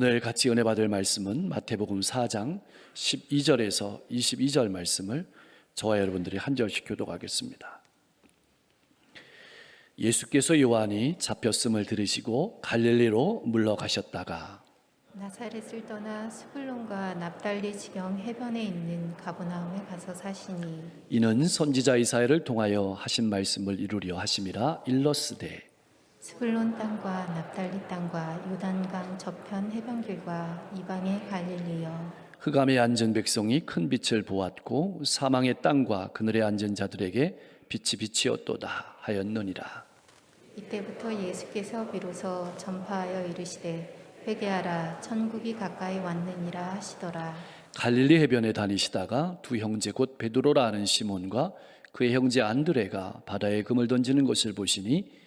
오늘 같이 은혜 받을 말씀은 마태복음 4장 12절에서 22절 말씀을 저와 여러분들이 한 절씩 교독하겠습니다. 예수께서 요한이 잡혔음을 들으시고 갈릴리로 물러가셨다가 나사렛을 떠나 스불론과 납달리 지경 해변에 있는 가보나움에 가서 사시니 이는 선지자 이사야를 통하여 하신 말씀을 이루려 하심이라 일러스되 스불론 땅과 납달리 땅과 요단강 저편 해변길과 이방의 갈릴리여. 흑암에 앉은 백성이 큰 빛을 보았고 사망의 땅과 그늘에 앉은 자들에게 빛이 비치었도다 하였느니라. 이때부터 예수께서 비로소 전파하여 이르시되 회개하라 천국이 가까이 왔느니라 하시더라. 갈릴리 해변에 다니시다가 두 형제 곧 베드로라 하는 시몬과 그의 형제 안드레가 바다에 금을 던지는 것을 보시니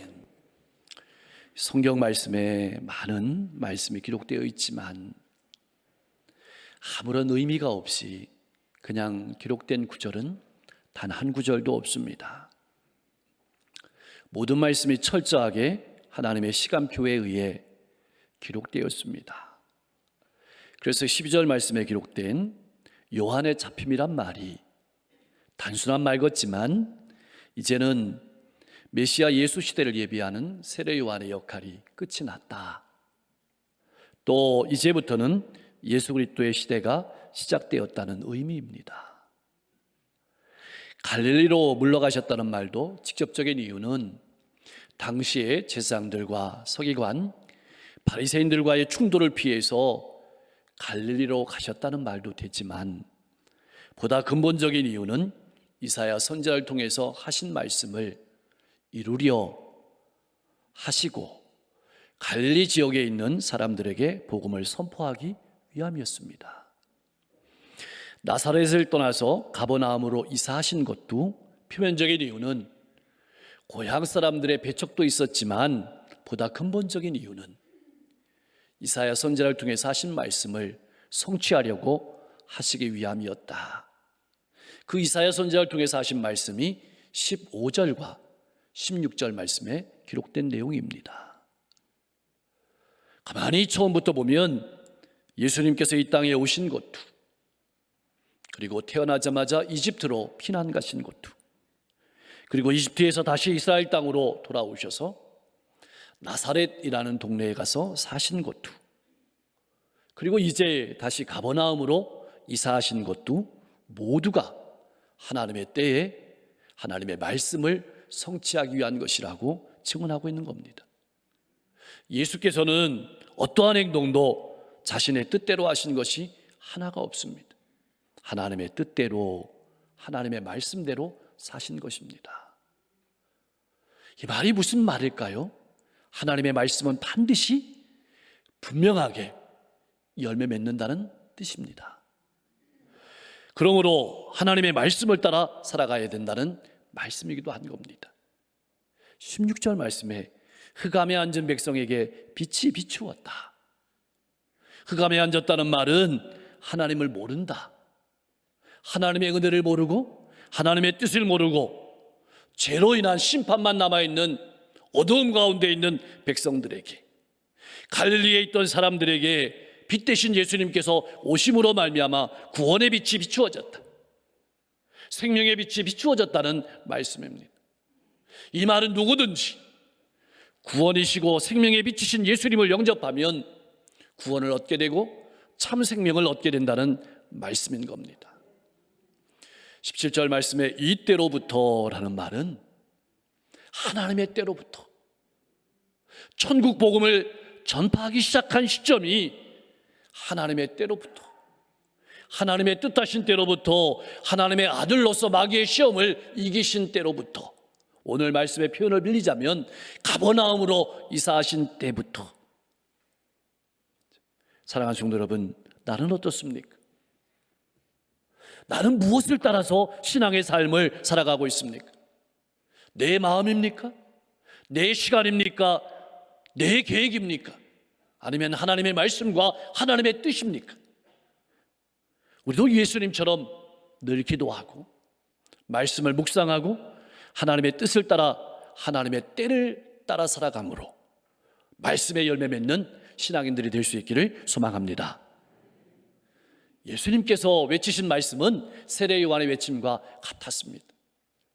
성경 말씀에 많은 말씀이 기록되어 있지만 아무런 의미가 없이 그냥 기록된 구절은 단 한 구절도 없습니다. 모든 말씀이 철저하게 하나님의 시간표에 의해 기록되었습니다. 그래서 12절 말씀에 기록된 요한의 잡힘이란 말이 단순한 말 같지만 이제는 메시아 예수 시대를 예비하는 세례 요한의 역할이 끝이 났다. 또 이제부터는 예수 그리스도의 시대가 시작되었다는 의미입니다. 갈릴리로 물러가셨다는 말도 직접적인 이유는 당시의 제사장들과 서기관, 바리새인들과의 충돌을 피해서 갈릴리로 가셨다는 말도 되지만 보다 근본적인 이유는 이사야 선지자를 통해서 하신 말씀을 이루려 하시고 갈릴리 지역에 있는 사람들에게 복음을 선포하기 위함이었습니다. 나사렛을 떠나서 가버나움으로 이사하신 것도 표면적인 이유는 고향 사람들의 배척도 있었지만 보다 근본적인 이유는 이사야 선지자를 통해서 하신 말씀을 성취하려고 하시기 위함이었다. 그 이사야 선지자를 통해서 하신 말씀이 15절과 16절 말씀에 기록된 내용입니다. 가만히 처음부터 보면 예수님께서 이 땅에 오신 것도 그리고 태어나자마자 이집트로 피난 가신 것도 그리고 이집트에서 다시 이스라엘 땅으로 돌아오셔서 나사렛이라는 동네에 가서 사신 것도 그리고 이제 다시 가버나움으로 이사하신 것도 모두가 하나님의 때에 하나님의 말씀을 성취하기 위한 것이라고 증언하고 있는 겁니다. 예수께서는 어떠한 행동도 자신의 뜻대로 하신 것이 하나가 없습니다. 하나님의 뜻대로 하나님의 말씀대로 사신 것입니다. 이 말이 무슨 말일까요? 하나님의 말씀은 반드시 분명하게 열매 맺는다는 뜻입니다. 그러므로 하나님의 말씀을 따라 살아가야 된다는 말씀이기도 한 겁니다. 16절 말씀에 흑암에 앉은 백성에게 빛이 비추었다. 흑암에 앉았다는 말은 하나님을 모른다. 하나님의 은혜를 모르고 하나님의 뜻을 모르고 죄로 인한 심판만 남아있는 어두움 가운데 있는 백성들에게 갈릴리에 있던 사람들에게 빛 대신 예수님께서 오심으로 말미암아 구원의 빛이 비추어졌다. 생명의 빛이 비추어졌다는 말씀입니다. 이 말은 누구든지 구원이시고 생명의 빛이신 예수님을 영접하면 구원을 얻게 되고 참 생명을 얻게 된다는 말씀인 겁니다. 17절 말씀에 이때로부터라는 말은 하나님의 때로부터 천국 복음을 전파하기 시작한 시점이 하나님의 때로부터 하나님의 뜻하신 때로부터 하나님의 아들로서 마귀의 시험을 이기신 때로부터 오늘 말씀의 표현을 빌리자면 가버나움으로 이사하신 때부터 사랑하는 성도 여러분, 나는 어떻습니까? 나는 무엇을 따라서 신앙의 삶을 살아가고 있습니까? 내 마음입니까? 내 시간입니까? 내 계획입니까? 아니면 하나님의 말씀과 하나님의 뜻입니까? 우리도 예수님처럼 늘 기도하고 말씀을 묵상하고 하나님의 뜻을 따라 하나님의 때를 따라 살아감으로 말씀의 열매 맺는 신앙인들이 될 수 있기를 소망합니다. 예수님께서 외치신 말씀은 세례 요한의 외침과 같았습니다.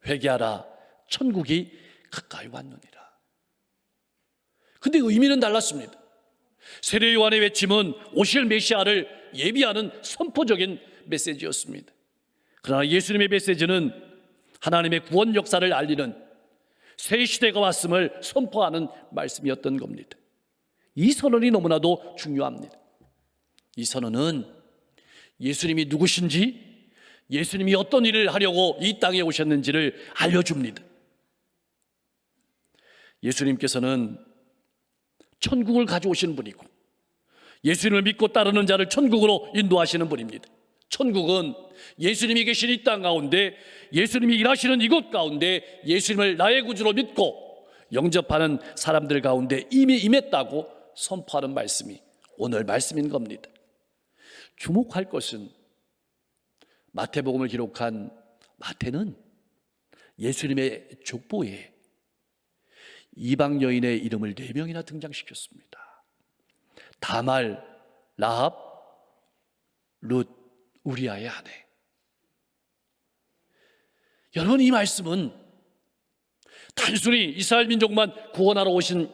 회개하라 천국이 가까이 왔느니라. 근데 의미는 달랐습니다. 세례 요한의 외침은 오실 메시아를 예비하는 선포적인 메시지였습니다. 그러나 예수님의 메시지는 하나님의 구원 역사를 알리는 새 시대가 왔음을 선포하는 말씀이었던 겁니다. 이 선언이 너무나도 중요합니다. 이 선언은 예수님이 누구신지, 예수님이 어떤 일을 하려고 이 땅에 오셨는지를 알려줍니다. 예수님께서는 천국을 가져오시는 분이고, 예수님을 믿고 따르는 자를 천국으로 인도하시는 분입니다. 천국은 예수님이 계신 이 땅 가운데, 예수님이 일하시는 이곳 가운데 예수님을 나의 구주로 믿고 영접하는 사람들 가운데 이미 임했다고 선포하는 말씀이 오늘 말씀인 겁니다. 주목할 것은 마태복음을 기록한 마태는 예수님의 족보에 이방 여인의 이름을 네 명이나 등장시켰습니다. 다말, 라합, 룻, 우리아의 아내. 여러분 이 말씀은 단순히 이스라엘 민족만 구원하러 오신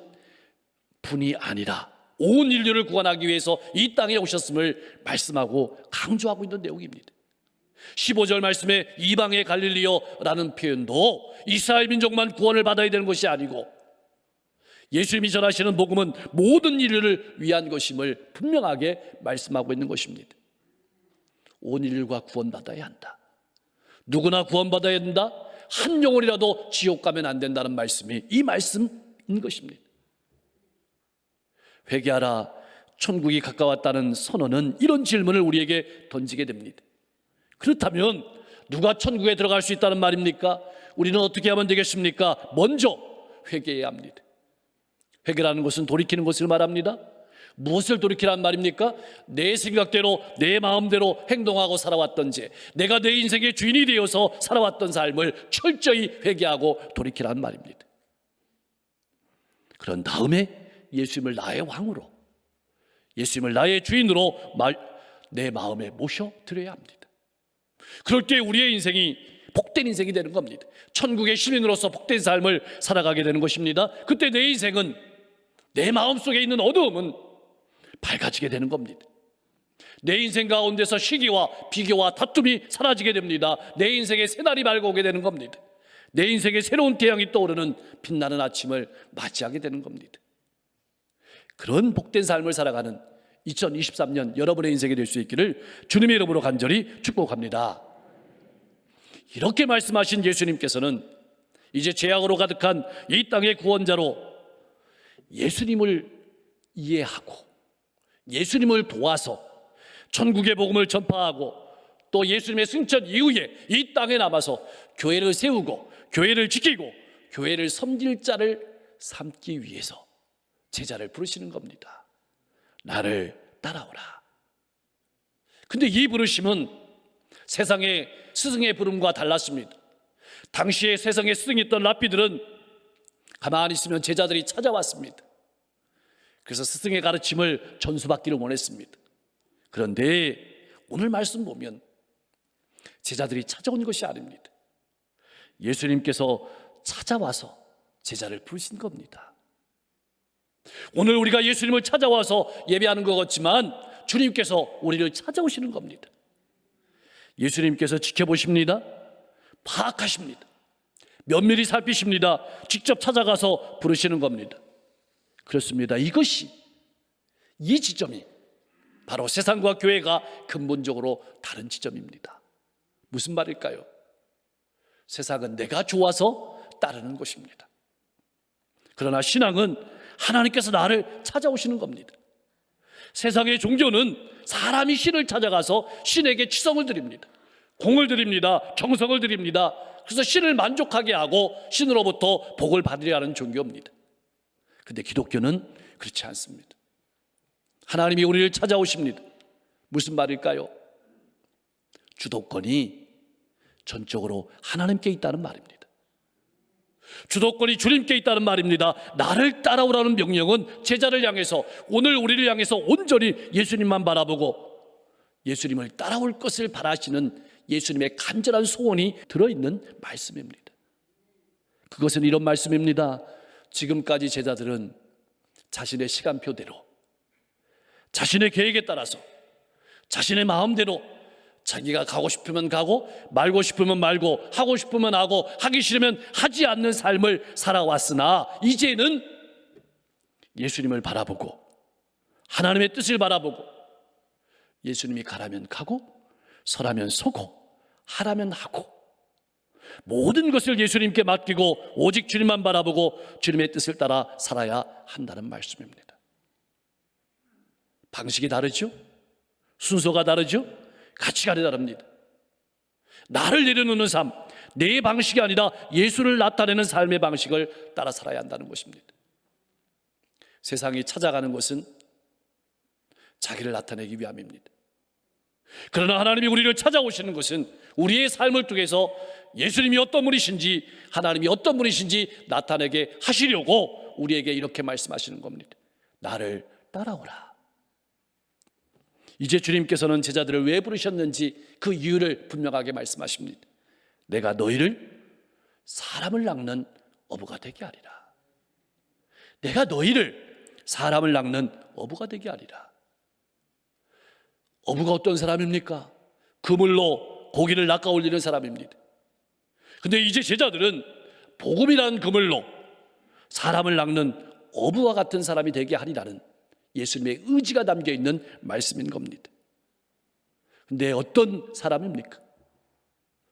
분이 아니라 온 인류를 구원하기 위해서 이 땅에 오셨음을 말씀하고 강조하고 있는 내용입니다. 15절 말씀에 이방의 갈릴리오라는 표현도 이스라엘 민족만 구원을 받아야 되는 것이 아니고 예수님이 전하시는 복음은 모든 인류를 위한 것임을 분명하게 말씀하고 있는 것입니다. 온 인류가 구원받아야 한다. 누구나 구원받아야 된다. 한 영혼이라도 지옥 가면 안 된다는 말씀이 이 말씀인 것입니다. 회개하라 천국이 가까웠다는 선언은 이런 질문을 우리에게 던지게 됩니다. 그렇다면 누가 천국에 들어갈 수 있다는 말입니까? 우리는 어떻게 하면 되겠습니까? 먼저 회개해야 합니다. 회개라는 것은 돌이키는 것을 말합니다. 무엇을 돌이키란 말입니까? 내 생각대로 내 마음대로 행동하고 살아왔던 지 내가 내 인생의 주인이 되어서 살아왔던 삶을 철저히 회개하고 돌이키란 말입니다. 그런 다음에 예수님을 나의 왕으로 예수님을 나의 주인으로 말, 내 마음에 모셔 드려야 합니다. 그럴 때 우리의 인생이 복된 인생이 되는 겁니다. 천국의 시민으로서 복된 삶을 살아가게 되는 것입니다. 그때 내 인생은 내 마음 속에 있는 어두움은 밝아지게 되는 겁니다. 내 인생 가운데서 시기와 비교와 다툼이 사라지게 됩니다. 내 인생의 새날이 밝아오게 되는 겁니다. 내 인생의 새로운 태양이 떠오르는 빛나는 아침을 맞이하게 되는 겁니다. 그런 복된 삶을 살아가는 2023년 여러분의 인생이 될 수 있기를 주님의 이름으로 간절히 축복합니다. 이렇게 말씀하신 예수님께서는 이제 죄악으로 가득한 이 땅의 구원자로 예수님을 이해하고 예수님을 도와서 천국의 복음을 전파하고 또 예수님의 승천 이후에 이 땅에 남아서 교회를 세우고 교회를 지키고 교회를 섬길 자를 삼기 위해서 제자를 부르시는 겁니다. 나를 따라오라. 근데 이 부르심은 세상의 스승의 부름과 달랐습니다. 당시에 세상에 스승이었던 랍비들은 가만히 있으면 제자들이 찾아왔습니다. 그래서 스승의 가르침을 전수받기를 원했습니다. 그런데 오늘 말씀 보면 제자들이 찾아온 것이 아닙니다. 예수님께서 찾아와서 제자를 부르신 겁니다. 오늘 우리가 예수님을 찾아와서 예배하는 것 같지만 주님께서 우리를 찾아오시는 겁니다. 예수님께서 지켜보십니다. 파악하십니다. 면밀히 살피십니다. 직접 찾아가서 부르시는 겁니다. 그렇습니다. 이것이 이 지점이 바로 세상과 교회가 근본적으로 다른 지점입니다. 무슨 말일까요? 세상은 내가 좋아서 따르는 것입니다. 그러나 신앙은 하나님께서 나를 찾아오시는 겁니다. 세상의 종교는 사람이 신을 찾아가서 신에게 치성을 드립니다. 공을 드립니다. 정성을 드립니다. 그래서 신을 만족하게 하고 신으로부터 복을 받으려 하는 종교입니다. 근데 기독교는 그렇지 않습니다. 하나님이 우리를 찾아오십니다. 무슨 말일까요? 주도권이 전적으로 하나님께 있다는 말입니다. 주도권이 주님께 있다는 말입니다. 나를 따라오라는 명령은 제자를 향해서 오늘 우리를 향해서 온전히 예수님만 바라보고 예수님을 따라올 것을 바라시는 예수님의 간절한 소원이 들어있는 말씀입니다. 그것은 이런 말씀입니다. 지금까지 제자들은 자신의 시간표대로 자신의 계획에 따라서 자신의 마음대로 자기가 가고 싶으면 가고 말고 싶으면 말고 하고 싶으면 하고 하기 싫으면 하지 않는 삶을 살아왔으나 이제는 예수님을 바라보고 하나님의 뜻을 바라보고 예수님이 가라면 가고 서라면 서고 하라면 하고 모든 것을 예수님께 맡기고 오직 주님만 바라보고 주님의 뜻을 따라 살아야 한다는 말씀입니다. 방식이 다르죠? 순서가 다르죠? 가치가 다릅니다. 나를 내려놓는 삶, 내 방식이 아니라 예수를 나타내는 삶의 방식을 따라 살아야 한다는 것입니다. 세상이 찾아가는 것은 자기를 나타내기 위함입니다. 그러나 하나님이 우리를 찾아오시는 것은 우리의 삶을 통해서 예수님이 어떤 분이신지 하나님이 어떤 분이신지 나타내게 하시려고 우리에게 이렇게 말씀하시는 겁니다. 나를 따라오라. 이제 주님께서는 제자들을 왜 부르셨는지 그 이유를 분명하게 말씀하십니다. 내가 너희를 사람을 낚는 어부가 되게 하리라. 내가 너희를 사람을 낚는 어부가 되게 하리라. 어부가 어떤 사람입니까? 그물로 고기를 낚아 올리는 사람입니다. 근데 이제 제자들은 복음이라는 그물로 사람을 낚는 어부와 같은 사람이 되게 하리라는 예수님의 의지가 담겨 있는 말씀인 겁니다. 근데 어떤 사람입니까?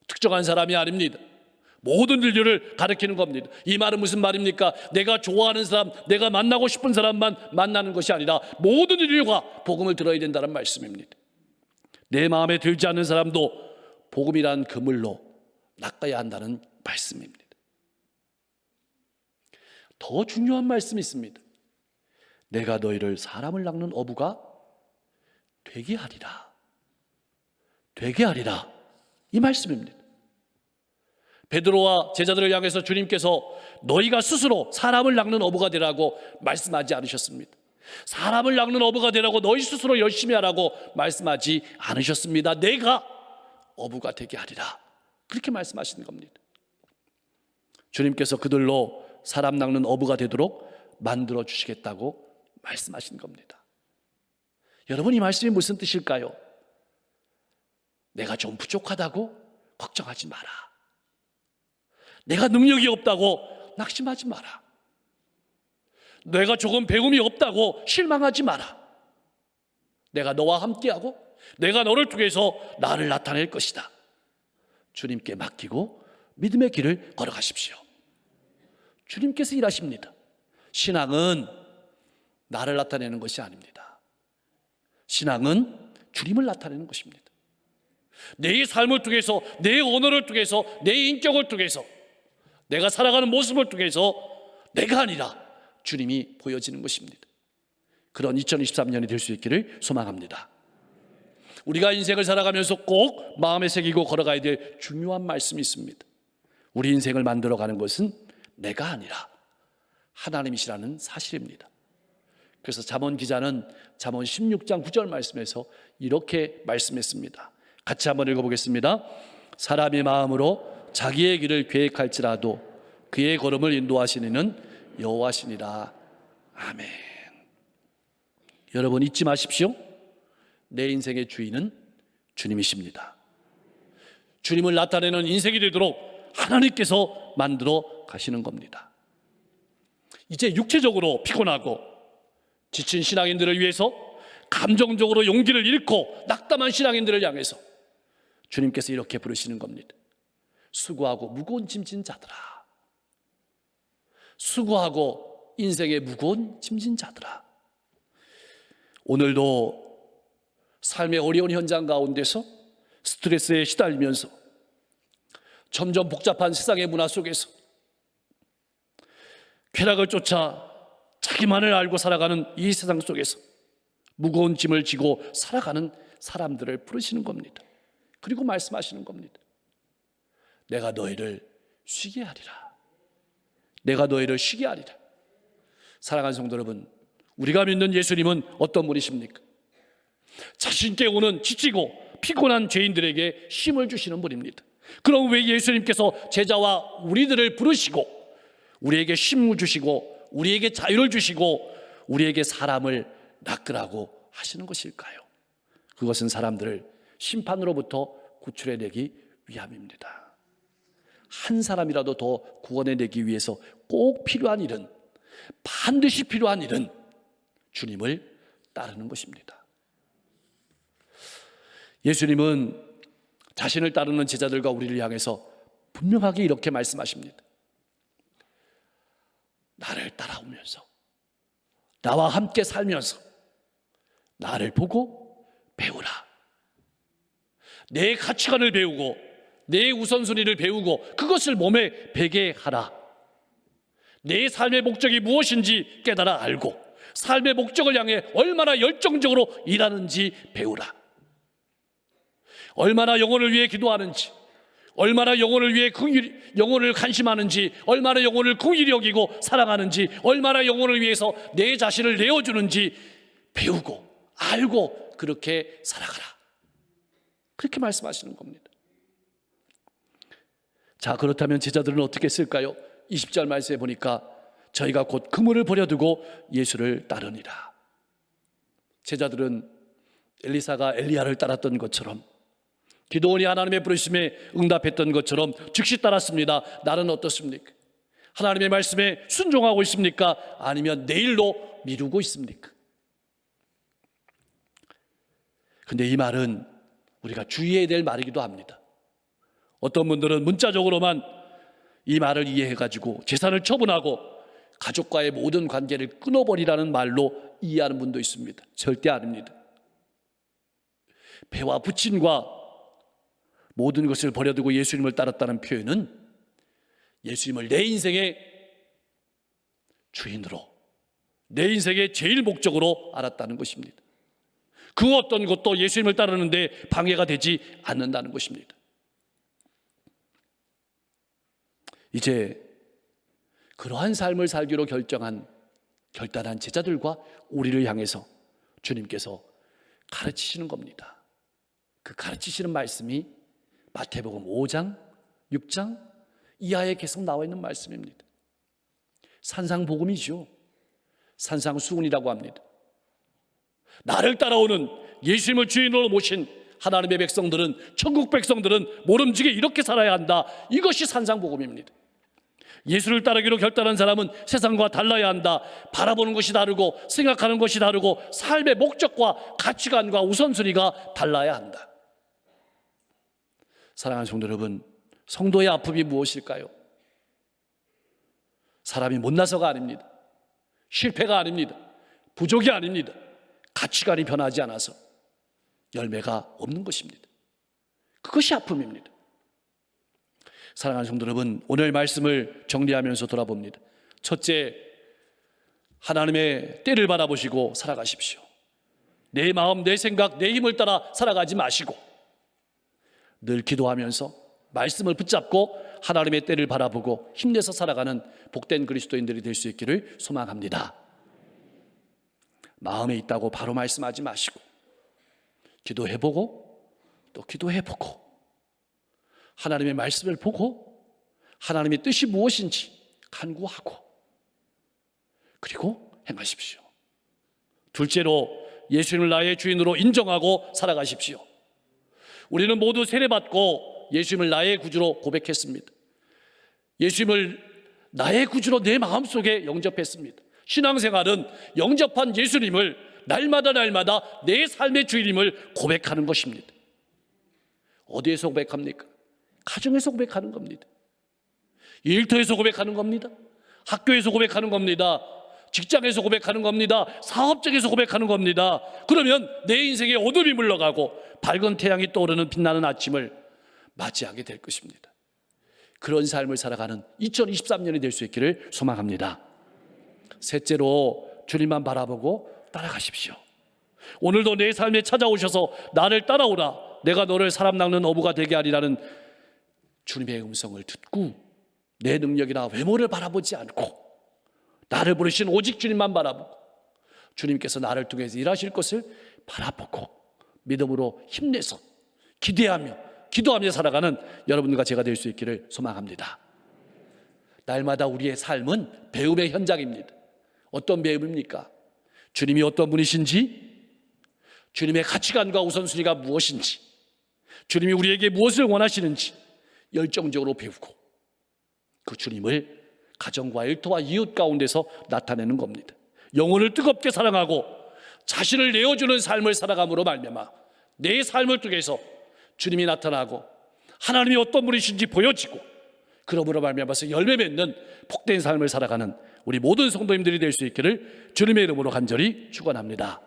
특정한 사람이 아닙니다. 모든 인류를 가리키는 겁니다. 이 말은 무슨 말입니까? 내가 좋아하는 사람, 내가 만나고 싶은 사람만 만나는 것이 아니라 모든 인류가 복음을 들어야 된다는 말씀입니다. 내 마음에 들지 않는 사람도 복음이란 그물로 낚아야 한다는 말씀입니다. 더 중요한 말씀이 있습니다. 내가 너희를 사람을 낚는 어부가 되게 하리라. 되게 하리라. 이 말씀입니다. 베드로와 제자들을 향해서 주님께서 너희가 스스로 사람을 낚는 어부가 되라고 말씀하지 않으셨습니다. 사람을 낚는 어부가 되라고 너희 스스로 열심히 하라고 말씀하지 않으셨습니다. 내가 어부가 되게 하리라. 그렇게 말씀하시는 겁니다. 주님께서 그들로 사람 낚는 어부가 되도록 만들어 주시겠다고 말씀하신 겁니다. 여러분 이 말씀이 무슨 뜻일까요? 내가 좀 부족하다고 걱정하지 마라. 내가 능력이 없다고 낙심하지 마라. 내가 조금 배움이 없다고 실망하지 마라. 내가 너와 함께하고 내가 너를 통해서 나를 나타낼 것이다. 주님께 맡기고 믿음의 길을 걸어가십시오. 주님께서 일하십니다. 신앙은 나를 나타내는 것이 아닙니다. 신앙은 주님을 나타내는 것입니다. 내 삶을 통해서, 내 언어를 통해서, 내 인격을 통해서, 내가 살아가는 모습을 통해서 내가 아니라 주님이 보여지는 것입니다. 그런 2023년이 될 수 있기를 소망합니다. 우리가 인생을 살아가면서 꼭 마음에 새기고 걸어가야 될 중요한 말씀이 있습니다. 우리 인생을 만들어가는 것은 내가 아니라 하나님이시라는 사실입니다. 그래서 잠언 기자는 잠언 16장 9절 말씀에서 이렇게 말씀했습니다. 같이 한번 읽어보겠습니다. 사람의 마음으로 자기의 길을 계획할지라도 그의 걸음을 인도하시는 여호와시니라. 아멘. 여러분 잊지 마십시오. 내 인생의 주인은 주님이십니다. 주님을 나타내는 인생이 되도록 하나님께서 만들어 가시는 겁니다. 이제 육체적으로 피곤하고 지친 신앙인들을 위해서 감정적으로 용기를 잃고 낙담한 신앙인들을 향해서 주님께서 이렇게 부르시는 겁니다. 수고하고 무거운 짐진 자들아. 수고하고 인생의 무거운 짐진 자들아. 오늘도 삶의 어려운 현장 가운데서 스트레스에 시달리면서 점점 복잡한 세상의 문화 속에서 쾌락을 쫓아 자기만을 알고 살아가는 이 세상 속에서 무거운 짐을 지고 살아가는 사람들을 부르시는 겁니다. 그리고 말씀하시는 겁니다. 내가 너희를 쉬게 하리라. 내가 너희를 쉬게 하리라. 사랑하는 성도 여러분, 우리가 믿는 예수님은 어떤 분이십니까? 자신께 오는 지치고 피곤한 죄인들에게 힘을 주시는 분입니다. 그럼 왜 예수님께서 제자와 우리들을 부르시고 우리에게 힘을 주시고 우리에게 자유를 주시고 우리에게 사람을 낚으라고 하시는 것일까요? 그것은 사람들을 심판으로부터 구출해내기 위함입니다. 한 사람이라도 더 구원해내기 위해서 꼭 필요한 일은 반드시 필요한 일은 주님을 따르는 것입니다. 예수님은 자신을 따르는 제자들과 우리를 향해서 분명하게 이렇게 말씀하십니다. 나를 따라오면서 나와 함께 살면서 나를 보고 배우라. 내 가치관을 배우고 내 우선순위를 배우고 그것을 몸에 배게 하라. 내 삶의 목적이 무엇인지 깨달아 알고 삶의 목적을 향해 얼마나 열정적으로 일하는지 배우라. 얼마나 영혼을 위해 기도하는지, 얼마나 영혼을 위해 긍휼, 영혼을 간심하는지, 얼마나 영혼을 긍휼히 여기고 사랑하는지, 얼마나 영혼을 위해서 내 자신을 내어주는지 배우고 알고 그렇게 살아가라. 그렇게 말씀하시는 겁니다. 자, 그렇다면 제자들은 어떻게 했을까요? 20절 말씀에 보니까 저희가 곧 그물을 버려두고 예수를 따르니라. 제자들은 엘리사가 엘리야를 따랐던 것처럼 기도원이 하나님의 부르심에 응답했던 것처럼 즉시 따랐습니다. 나는 어떻습니까? 하나님의 말씀에 순종하고 있습니까? 아니면 내일로 미루고 있습니까? 근데 이 말은 우리가 주의해야 될 말이기도 합니다. 어떤 분들은 문자적으로만 이 말을 이해해가지고 재산을 처분하고 가족과의 모든 관계를 끊어버리라는 말로 이해하는 분도 있습니다. 절대 아닙니다. 배와 부친과 모든 것을 버려두고 예수님을 따랐다는 표현은 예수님을 내 인생의 주인으로 내 인생의 제일 목적으로 알았다는 것입니다. 그 어떤 것도 예수님을 따르는데 방해가 되지 않는다는 것입니다. 이제 그러한 삶을 살기로 결정한 결단한 제자들과 우리를 향해서 주님께서 가르치시는 겁니다. 그 가르치시는 말씀이 마태복음 5장, 6장 이하에 계속 나와 있는 말씀입니다. 산상 복음이죠. 산상 수훈이라고 합니다. 나를 따라오는 예수님을 주인으로 모신 하나님의 백성들은 천국 백성들은 모름지게 이렇게 살아야 한다. 이것이 산상 복음입니다. 예수를 따르기로 결단한 사람은 세상과 달라야 한다. 바라보는 것이 다르고 생각하는 것이 다르고 삶의 목적과 가치관과 우선순위가 달라야 한다. 사랑하는 성도 여러분, 성도의 아픔이 무엇일까요? 사람이 못나서가 아닙니다. 실패가 아닙니다. 부족이 아닙니다. 가치관이 변하지 않아서 열매가 없는 것입니다. 그것이 아픔입니다. 사랑하는 성도 여러분, 오늘 말씀을 정리하면서 돌아봅니다. 첫째, 하나님의 때를 바라보시고 살아가십시오. 내 마음, 내 생각, 내 힘을 따라 살아가지 마시고 늘 기도하면서 말씀을 붙잡고 하나님의 때를 바라보고 힘내서 살아가는 복된 그리스도인들이 될 수 있기를 소망합니다. 마음에 있다고 바로 말씀하지 마시고 기도해보고 또 기도해보고 하나님의 말씀을 보고 하나님의 뜻이 무엇인지 간구하고 그리고 행하십시오. 둘째로 예수님을 나의 주인으로 인정하고 살아가십시오. 우리는 모두 세례받고 예수님을 나의 구주로 고백했습니다. 예수님을 나의 구주로 내 마음속에 영접했습니다. 신앙생활은 영접한 예수님을 날마다 날마다 내 삶의 주인임을 고백하는 것입니다. 어디에서 고백합니까? 가정에서 고백하는 겁니다. 일터에서 고백하는 겁니다. 학교에서 고백하는 겁니다. 직장에서 고백하는 겁니다. 사업적에서 고백하는 겁니다. 그러면 내 인생에 어둠이 물러가고 밝은 태양이 떠오르는 빛나는 아침을 맞이하게 될 것입니다. 그런 삶을 살아가는 2023년이 될 수 있기를 소망합니다. 셋째로 주님만 바라보고 따라가십시오. 오늘도 내 삶에 찾아오셔서 나를 따라오라. 내가 너를 사람 낚는 어부가 되게 하리라는 주님의 음성을 듣고 내 능력이나 외모를 바라보지 않고 나를 부르신 오직 주님만 바라보고 주님께서 나를 통해서 일하실 것을 바라보고 믿음으로 힘내서 기대하며 기도하며 살아가는 여러분과 제가 될 수 있기를 소망합니다. 날마다 우리의 삶은 배움의 현장입니다. 어떤 배움입니까? 주님이 어떤 분이신지, 주님의 가치관과 우선순위가 무엇인지, 주님이 우리에게 무엇을 원하시는지 열정적으로 배우고 그 주님을 가정과 일터와 이웃 가운데서 나타내는 겁니다. 영혼을 뜨겁게 사랑하고 자신을 내어주는 삶을 살아감으로 말미암아 내 삶을 통해서 주님이 나타나고 하나님이 어떤 분이신지 보여지고 그러므로 말미암아서 열매 맺는 복된 삶을 살아가는 우리 모든 성도님들이 될 수 있기를 주님의 이름으로 간절히 축원합니다.